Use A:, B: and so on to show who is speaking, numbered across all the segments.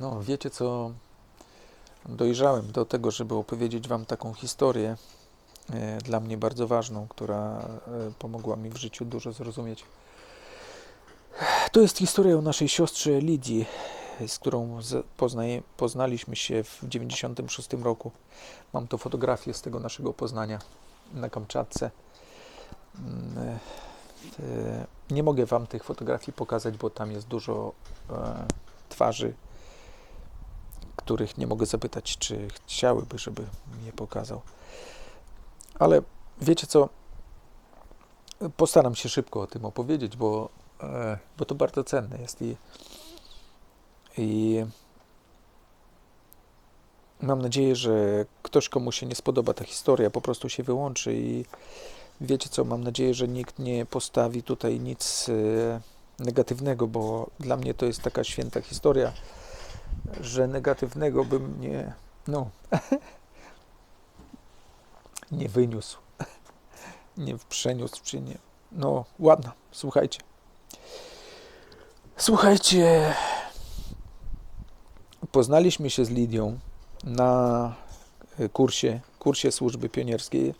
A: No, wiecie co? Dojrzałem do tego, żeby opowiedzieć Wam taką historię, e, dla mnie bardzo ważną, która e, pomogła mi w życiu dużo zrozumieć. To jest historia o naszej siostrze Lidii, z którą z, poznaje, poznaliśmy się w 96 roku. Mam to fotografię z tego naszego poznania na Kamczatce. Mm, e, e, Nie mogę Wam tych fotografii pokazać, bo tam jest dużo e, twarzy, których nie mogę zapytać, czy chciałyby, żeby je pokazał. Ale wiecie co? Postaram się szybko o tym opowiedzieć, bo, e, bo to bardzo cenne jest i, i mam nadzieję, że ktoś, komu się nie spodoba ta historia, po prostu się wyłączy i wiecie co? Mam nadzieję, że nikt nie postawi tutaj nic e, negatywnego, bo dla mnie to jest taka święta historia, że negatywnego bym nie, no, nie wyniósł, nie przeniósł, czy nie. No, ładna, słuchajcie. Słuchajcie, poznaliśmy się z Lidią na e, kursie, kursie służby pionierskiej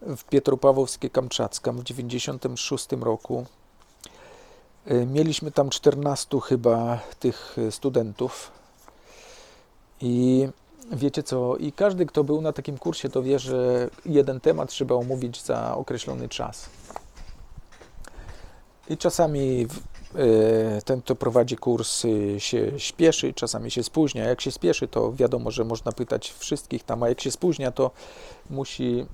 A: w Pietropawłowskie Kamczacka w 96 roku. E, Mieliśmy tam 14 chyba tych e, studentów. I wiecie co? I każdy, kto był na takim kursie, to wie, że jeden temat trzeba omówić za określony czas. I czasami e, ten, kto prowadzi kurs, y, się śpieszy, czasami się spóźnia. Jak się spieszy, to wiadomo, że można pytać wszystkich tam, a jak się spóźnia, to musi,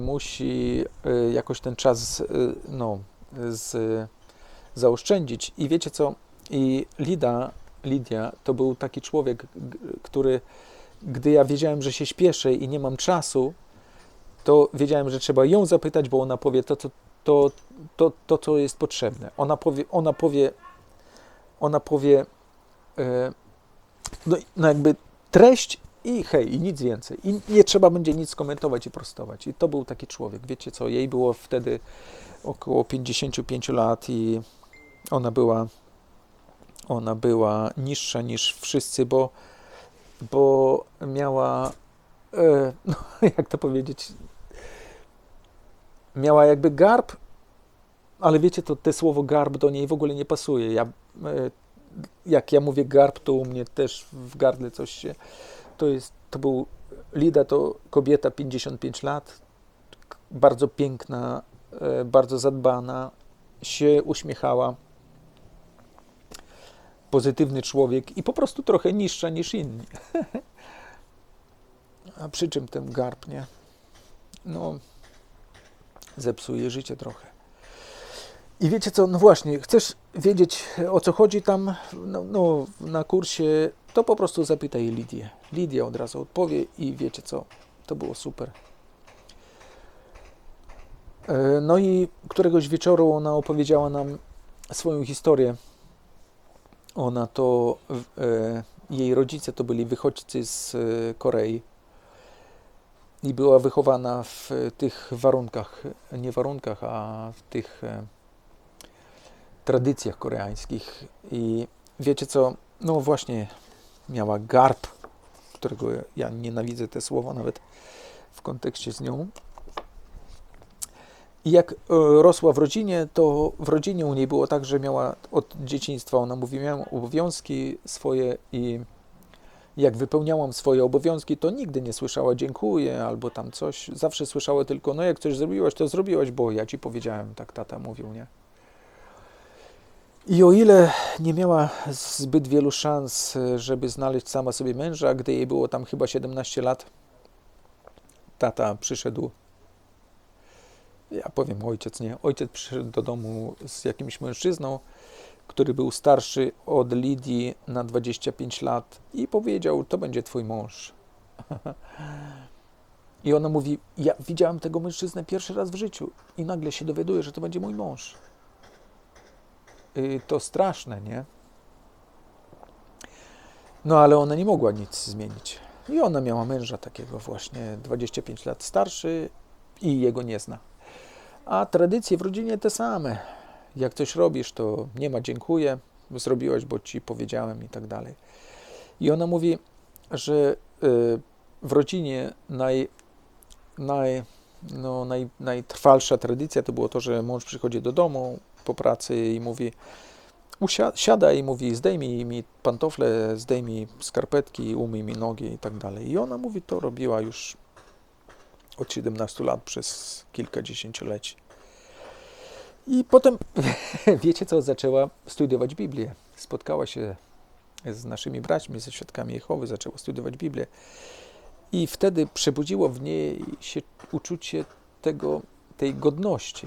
A: musi jakoś ten czas no, z, zaoszczędzić. I wiecie co? I Lida, Lidia to był taki człowiek, który, gdy ja wiedziałem, że się śpieszę i nie mam czasu, to wiedziałem, że trzeba ją zapytać, bo ona powie to, to, to, to, to co jest potrzebne. Ona powie, ona powie, ona powie, e, no, no jakby treść i hej, i nic więcej. I nie trzeba będzie nic komentować i prostować. I to był taki człowiek. Wiecie co, jej było wtedy około 55 lat i ona była, ona była niższa niż wszyscy, bo, bo miała, e, no, jak to powiedzieć, miała jakby garb, ale wiecie, to te słowo garb do niej w ogóle nie pasuje. Ja, e, jak ja mówię garb, to u mnie też w gardle coś się, to jest, to był, Lida to kobieta 55 lat, bardzo piękna, e, bardzo zadbana, się uśmiechała, pozytywny człowiek i po prostu trochę niższa niż inni. A przy czym ten garb, nie? No, zepsuje życie trochę. I wiecie co, no właśnie, chcesz wiedzieć o co chodzi tam no, no, na kursie, to po prostu zapytaj Lidię. Lidia od razu odpowie i wiecie co, to było super. E, No i któregoś wieczoru ona opowiedziała nam swoją historię. Ona to, e, jej rodzice to byli wychodźcy z e, Korei i była wychowana w tych warunkach, nie warunkach, a w tych e, tradycjach koreańskich. I wiecie co, no właśnie miała garb, którego ja nienawidzę te słowa nawet w kontekście z nią. I jak e, rosła w rodzinie, to w rodzinie u niej było tak, że miała od dzieciństwa, ona mówi, miałam obowiązki swoje i jak wypełniałam swoje obowiązki, to nigdy nie słyszała dziękuję albo tam coś. Zawsze słyszała tylko, no jak coś zrobiłaś, to zrobiłaś, bo ja ci powiedziałem, tak tata mówił, nie? I o ile nie miała zbyt wielu szans, e, żeby znaleźć sama sobie męża, gdy jej było tam chyba 17 lat, tata przyszedł, ja powiem ojciec, nie? Ojciec przyszedł do domu z jakimś mężczyzną, który był starszy od Lidii na 25 lat i powiedział, to będzie twój mąż. I ona mówi, ja widziałam tego mężczyznę pierwszy raz w życiu i nagle się dowiaduję, że to będzie mój mąż. Y, To straszne, nie? No ale ona nie mogła nic zmienić. I ona miała męża takiego właśnie 25 lat starszy i jego nie zna. A tradycje w rodzinie te same. Jak coś robisz, to nie ma dziękuję, zrobiłaś, bo ci powiedziałem i tak dalej. I ona mówi, że y, w rodzinie naj, naj, no, naj, najtrwalsza tradycja to było to, że mąż przychodzi do domu po pracy i mówi, usiada i mówi, zdejmij mi pantofle, zdejmij skarpetki, umyj mi nogi i tak dalej. I ona mówi, to robiła już od 17 lat przez kilka dziesięcioleci. I potem, wiecie co, zaczęła studiować Biblię. Spotkała się z naszymi braćmi, ze świadkami Jehowy, zaczęła studiować Biblię. I wtedy przebudziło w niej się uczucie tego, tej godności.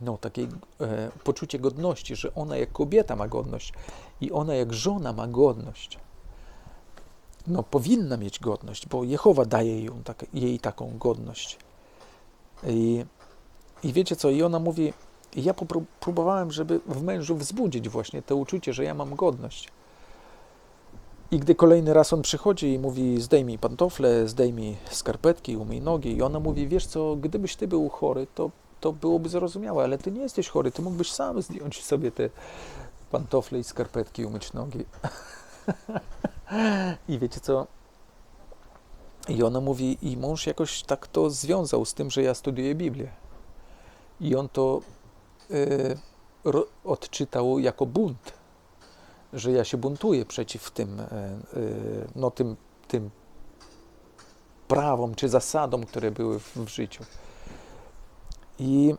A: No, takie e, poczucie godności, że ona jak kobieta ma godność i ona jak żona ma godność. No, powinna mieć godność, bo Jehowa daje ją, tak, jej taką godność. I, I wiecie co? I ona mówi, ja próbowałem, żeby w mężu wzbudzić właśnie to uczucie, że ja mam godność. I gdy kolejny raz on przychodzi i mówi, zdejmij pantofle, zdejmij skarpetki, umyj nogi, i ona mówi, wiesz co, gdybyś ty był chory, to, to byłoby zrozumiałe, ale ty nie jesteś chory, ty mógłbyś sam zdjąć sobie te pantofle i skarpetki umyć nogi. I wiecie co? I ona mówi, i mąż jakoś tak to związał z tym, że ja studiuję Biblię. I on to y, odczytał jako bunt że ja się buntuję przeciw tym, e, no, tym, tym prawom czy zasadom, które były w, w życiu. I,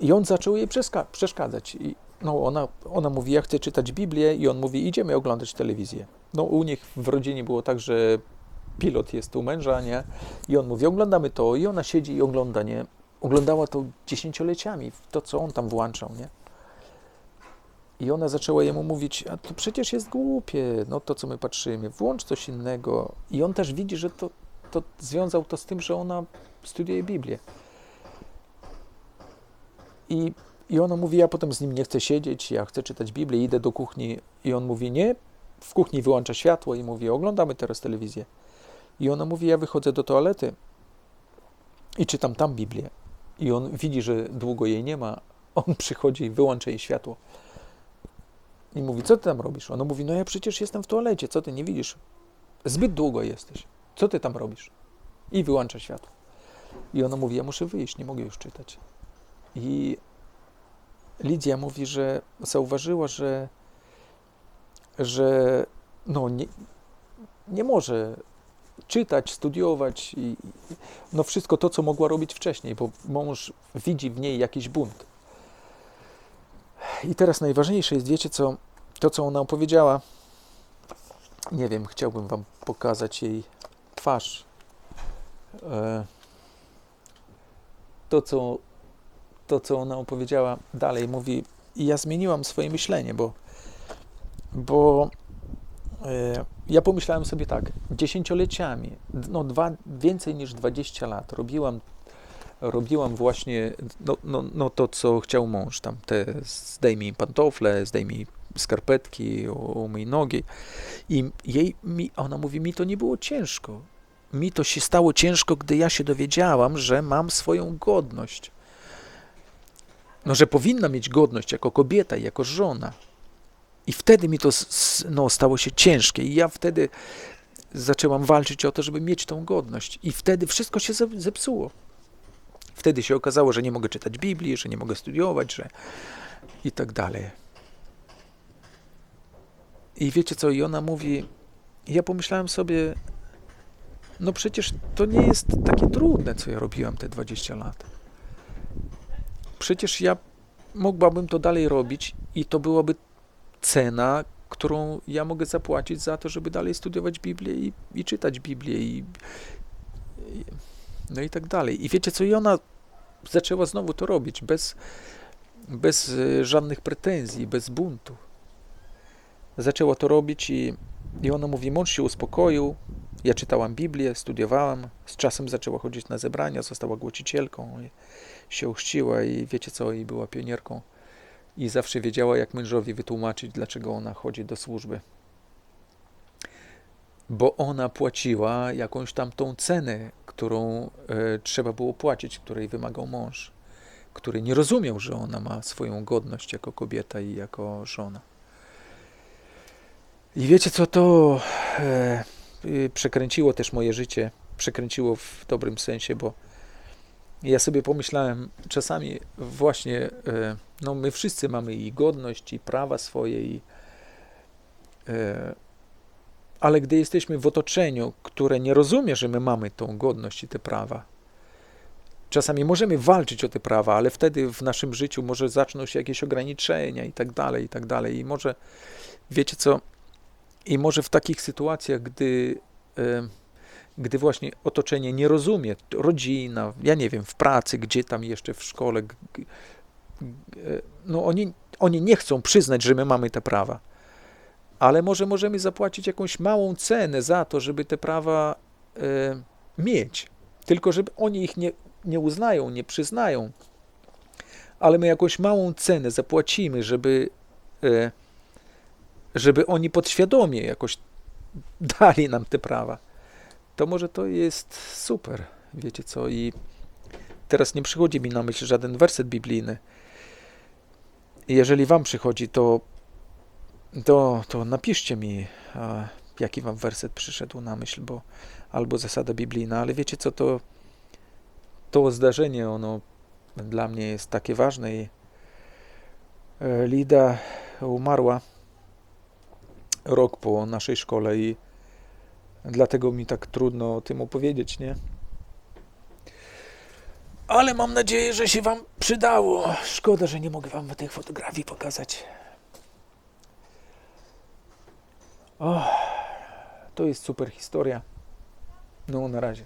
A: I on zaczął jej przeszkadzać. I, no, ona, ona mówi, ja chcę czytać Biblię i on mówi, idziemy oglądać telewizję. No u nich w rodzinie było tak, że pilot jest u męża, nie? I on mówi, oglądamy to i ona siedzi i ogląda, nie? Oglądała to dziesięcioleciami, to co on tam włączał, nie? I ona zaczęła jemu mówić, a to przecież jest głupie, no to co my patrzymy, włącz coś innego. I on też widzi, że to, to związał to z tym, że ona studiuje Biblię. I, I ona mówi, ja potem z nim nie chcę siedzieć, ja chcę czytać Biblię, idę do kuchni. I on mówi, nie, w kuchni wyłącza światło i mówi, oglądamy teraz telewizję. I ona mówi, ja wychodzę do toalety i czytam tam Biblię. I on widzi, że długo jej nie ma, on przychodzi i wyłącza jej światło. I mówi, co ty tam robisz? Ona mówi, no ja przecież jestem w toalecie, co ty nie widzisz? Zbyt długo jesteś. Co ty tam robisz? I wyłącza światło. I ona mówi, ja muszę wyjść, nie mogę już czytać. I Lidia mówi, że zauważyła, że, że no nie, nie może czytać, studiować i no wszystko to, co mogła robić wcześniej, bo mąż widzi w niej jakiś bunt. I teraz najważniejsze jest, wiecie co, to co ona opowiedziała. Nie wiem, chciałbym wam pokazać jej twarz. E, to co, to, co ona opowiedziała dalej, mówi, ja zmieniłam swoje myślenie, bo, bo e, ja pomyślałem sobie tak, dziesięcioleciami, no dwa, więcej niż 20 lat robiłam robiłam właśnie no, no, no to, co chciał mąż, tam te zdejmij pantofle, zdejmij skarpetki, umyj nogi. I jej, mi, ona mówi, mi to nie było ciężko. Mi to się stało ciężko, gdy ja się dowiedziałam, że mam swoją godność. No, że powinna mieć godność jako kobieta, jako żona. I wtedy mi to no, stało się ciężkie. I ja wtedy zaczęłam walczyć o to, żeby mieć tą godność. I wtedy wszystko się zepsuło. Wtedy się okazało, że nie mogę czytać Biblii, że nie mogę studiować, że i tak dalej. I wiecie co, i ona mówi, ja pomyślałem sobie, no przecież to nie jest takie trudne, co ja robiłam te 20 lat. Przecież ja mogłabym to dalej robić i to byłaby cena, którą ja mogę zapłacić za to, żeby dalej studiować Biblię i, i czytać Biblię i, i no i tak dalej. I wiecie co, i ona zaczęła znowu to robić, bez, bez e, żadnych pretensji, bez buntu. Zaczęła to robić i, i ona mówi, mąż się uspokoił, ja czytałam Biblię, studiowałam, z czasem zaczęła chodzić na zebrania, została głosicielką, się uchrzciła i wiecie co, i była pionierką. I zawsze wiedziała, jak mężowi wytłumaczyć, dlaczego ona chodzi do służby bo ona płaciła jakąś tam tą cenę, którą e, trzeba było płacić, której wymagał mąż, który nie rozumiał, że ona ma swoją godność jako kobieta i jako żona. I wiecie co, to e, y, przekręciło też moje życie. Przekręciło w dobrym sensie, bo ja sobie pomyślałem czasami właśnie, e, no my wszyscy mamy i godność, i prawa swoje, i, e, ale gdy jesteśmy w otoczeniu, które nie rozumie, że my mamy tą godność i te prawa, czasami możemy walczyć o te prawa, ale wtedy w naszym życiu może zaczną się jakieś ograniczenia i tak dalej, i tak dalej. I może, wiecie co, i może w takich sytuacjach, gdy, gdy właśnie otoczenie nie rozumie, rodzina, ja nie wiem, w pracy, gdzie tam jeszcze w szkole, e, no oni, oni nie chcą przyznać, że my mamy te prawa. Ale może możemy zapłacić jakąś małą cenę za to, żeby te prawa e, mieć. Tylko, żeby oni ich nie, nie uznają, nie przyznają. Ale my jakąś małą cenę zapłacimy, żeby, e, żeby oni podświadomie jakoś dali nam te prawa. To może to jest super, wiecie co? I teraz nie przychodzi mi na myśl żaden werset biblijny. Jeżeli wam przychodzi, to, to, to napiszcie mi, jaki wam werset przyszedł na myśl, bo albo zasada biblijna, ale wiecie co, to, to zdarzenie, ono dla mnie jest takie ważne i e, Lida umarła rok po naszej szkole i dlatego mi tak trudno o tym opowiedzieć, nie? Ale mam nadzieję, że się wam przydało. Szkoda, że nie mogę wam tych fotografii pokazać. O, to jest super historia. No, na razie.